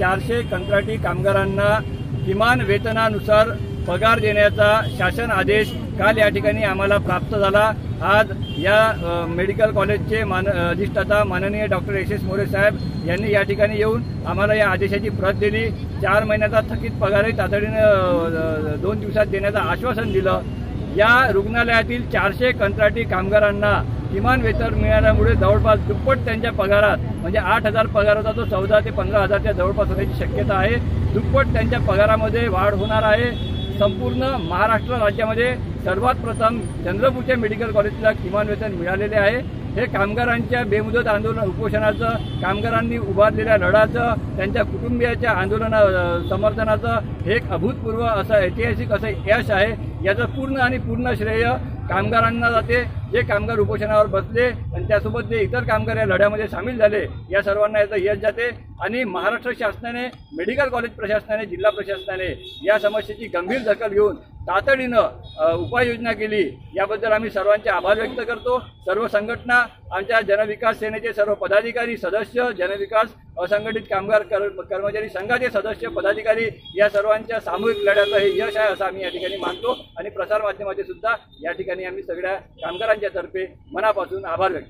चारशे कंत्राटी कामगारांना किमान वेतनानुसार पगार देण्याचा शासन आदेश काल या ठिकाणी आम्हाला प्राप्त झाला. आज या मेडिकल कॉलेजचे मान अधिष्ठाता माननीय डॉक्टर एस एस मोरे साहेब यांनी या ठिकाणी येऊन आम्हाला या आदेशाची प्रत दिली. चार महिन्याचा थकीत पगारही तातडीनं दोन दिवसात देण्याचं आश्वासन दिलं. या रुग्णालयातील चारशे कंत्राटी कामगारांना किमान वेतन मिळाल्यामुळे जवळपास दुप्पट त्यांच्या पगारात म्हणजे आठ हजार पगार होता तो चौदा ते पंधरा हजारच्या जवळपास होण्याची शक्यता आहे. दुप्पट त्यांच्या पगारामध्ये वाढ होणार आहे. संपूर्ण महाराष्ट्र राज्यामध्ये सर्वात प्रथम चंद्रपूरच्या मेडिकल कॉलेजला किमान वेतन मिळालेले आहे. हे कामगारांच्या बेमुदत आंदोलन उपोषणाचं कामगारांनी उभारलेल्या लढाचं त्यांच्या कुटुंबियाच्या आंदोलना समर्थनाचं हे एक अभूतपूर्व असं ऐतिहासिक असं यश आहे. याचं पूर्ण आणि पूर्ण श्रेय कामगारांना जाते जे कामगार उपोषणावर बसले आणि त्यासोबत जे इतर कामगार या लढ्यामध्ये सामील झाले या सर्वांना याचं यश जाते. आणि महाराष्ट्र शासनाने मेडिकल कॉलेज प्रशासनाने जिल्हा प्रशासनाने या समस्येची गंभीर दखल घेऊन तातडीनं उपाययोजना केली याबद्दल आम्ही सर्वांचे आभार व्यक्त करतो. सर्व संघटना आमच्या जनविकास सेनेचे सर्व पदाधिकारी सदस्य जनविकास असंघटित कामगार कर कर्मचारी संघाचे सदस्य पदाधिकारी या सर्वांच्या सामूहिक लढ्याचं हे यश आहे असं आम्ही या ठिकाणी मानतो. आणि प्रसारमाध्यमाचे सुद्धा या ठिकाणी आम्ही सगळ्या कामगारांच्या तर्फे मनापासून आभार व्यक्त